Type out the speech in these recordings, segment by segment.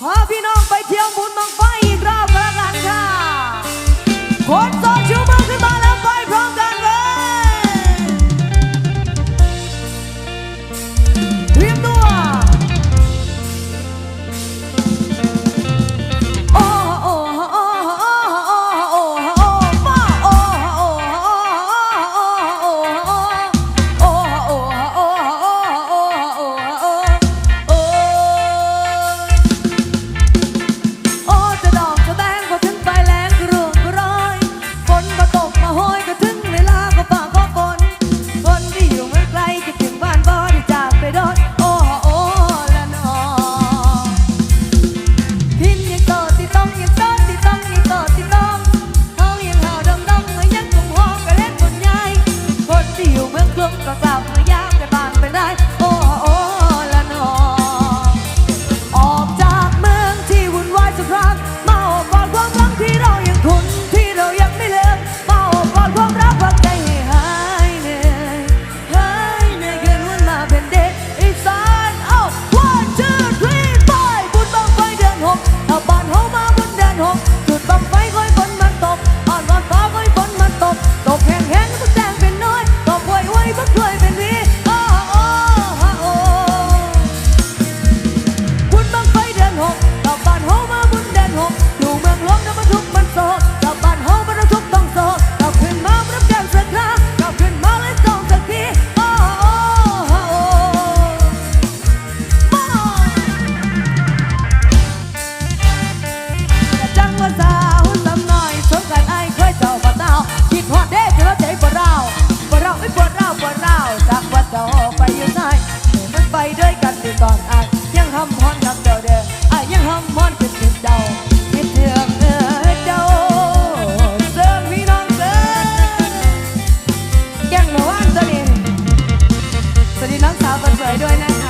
พาพี่น้องไปเที่ยวบุญบัง สาวคนสวยด้วยนะคะ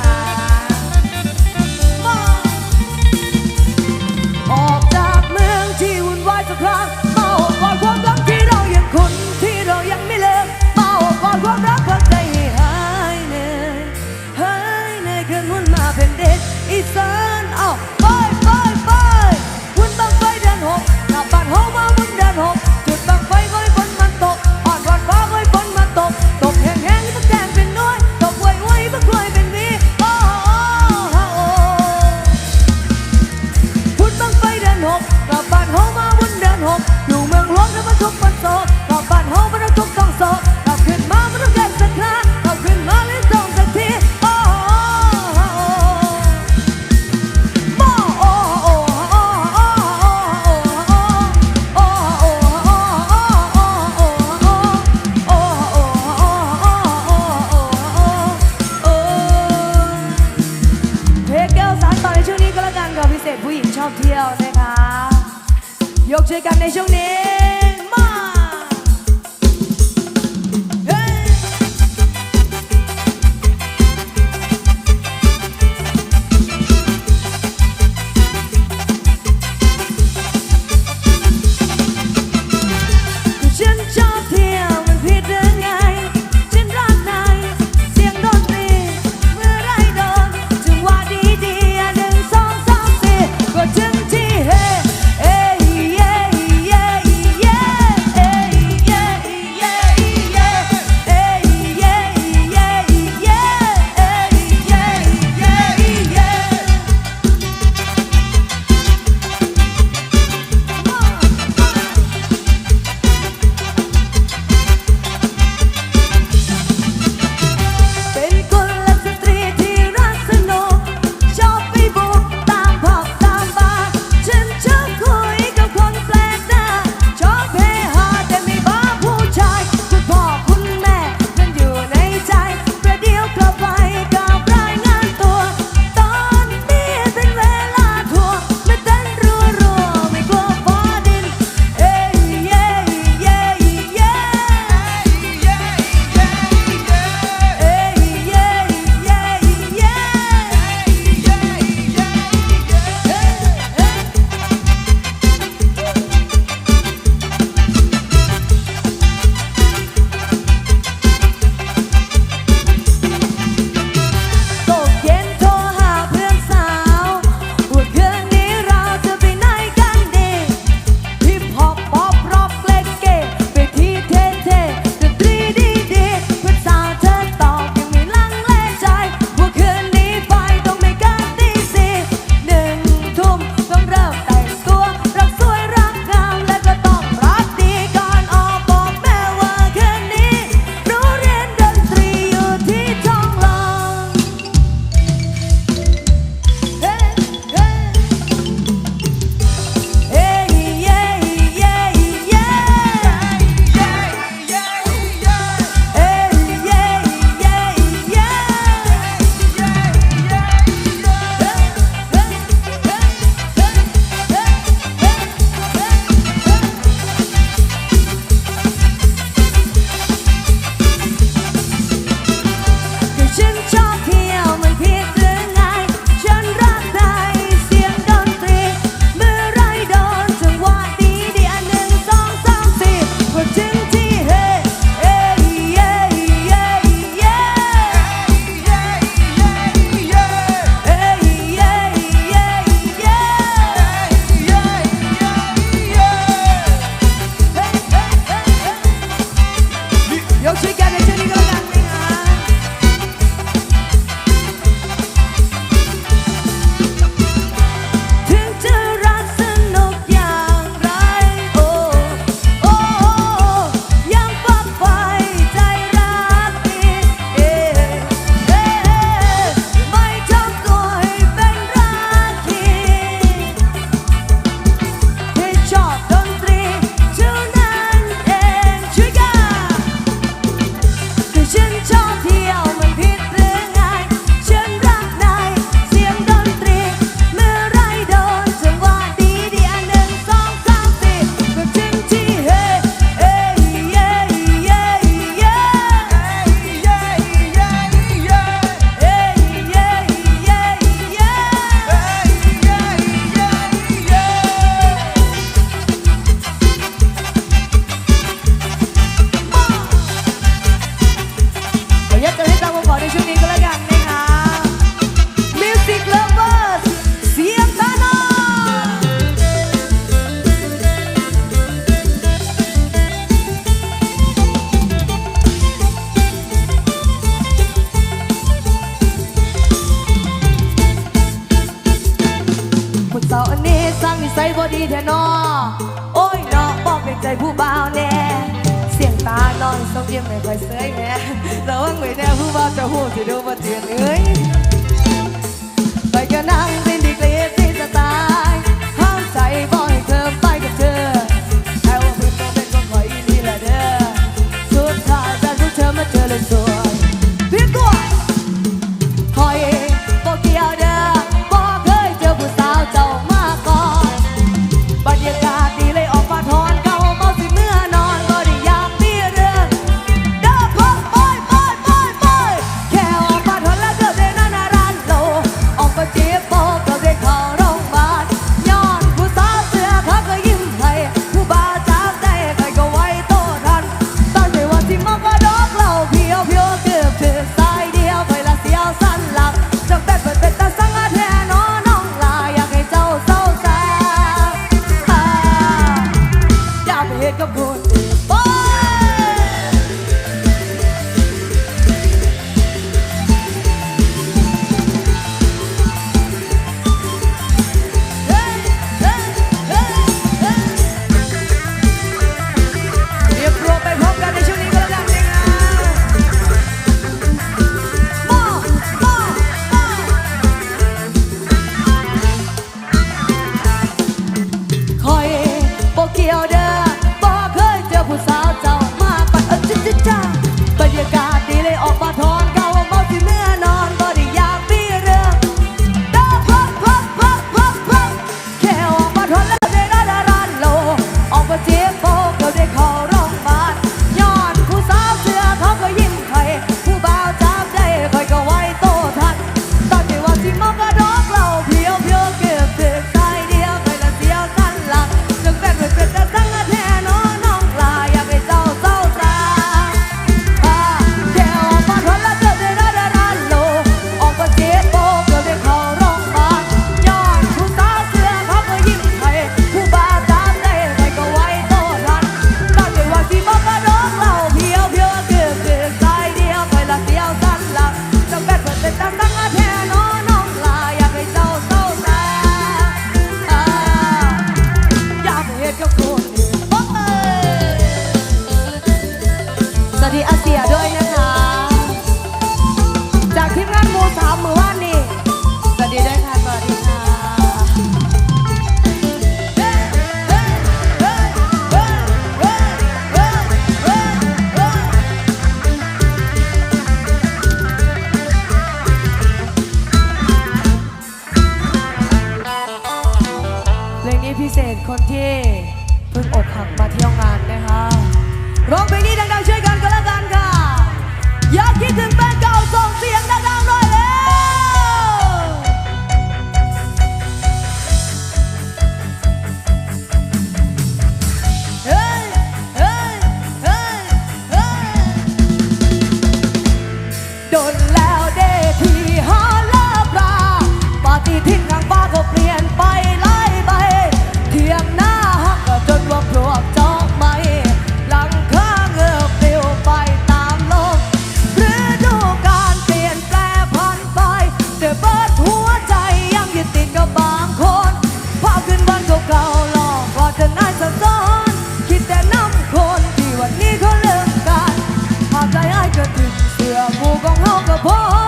กระถึงเสือหมู่กองเฮากระพ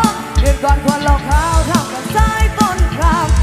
งเดือนก่อนควันเหล่าขาวทำกันสายต้นคราม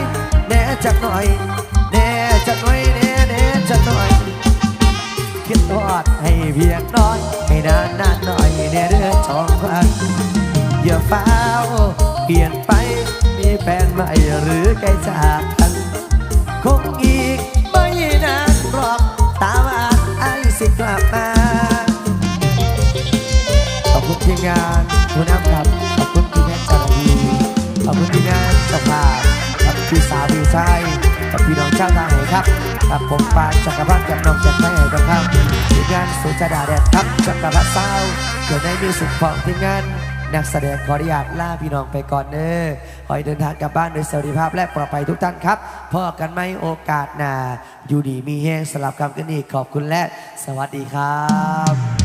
ยแน่จักหน่อยแน่จักหน่อยแน่แน่จักหน่อยคิดทอดให้เพียงน้อยให้นานนานหน่อยแน่เรื่องทองฟัาอย่าเฝ้าเปลี่ยนไปมีแฟนใหม่หรือใกลจากกันคงอีกไม่นานรอกตามอาไอสิกลับมาขอบคุณทีมงานคุณน้ำ ชายกับพี่น้องชาวต่างหครับกับผมปาจักรพรรดิกับน้องจากไทยไหครับครัทีมงานสุชาดาแดดครับจักรพรรดสาวเกิดในมีสุขของทีมงานนักแสดงขออนุญาตลาพี่น้องไปก่อนเน้อขอให้เดินทางกลับบ้านโดยสวัสดิภาพและปลอดภัยทุกท่านครับพอกันไหมโอกาสหนาอยู่ดีมีแห้งสลับคำกันอีกขอบคุณและสวัสดีครับ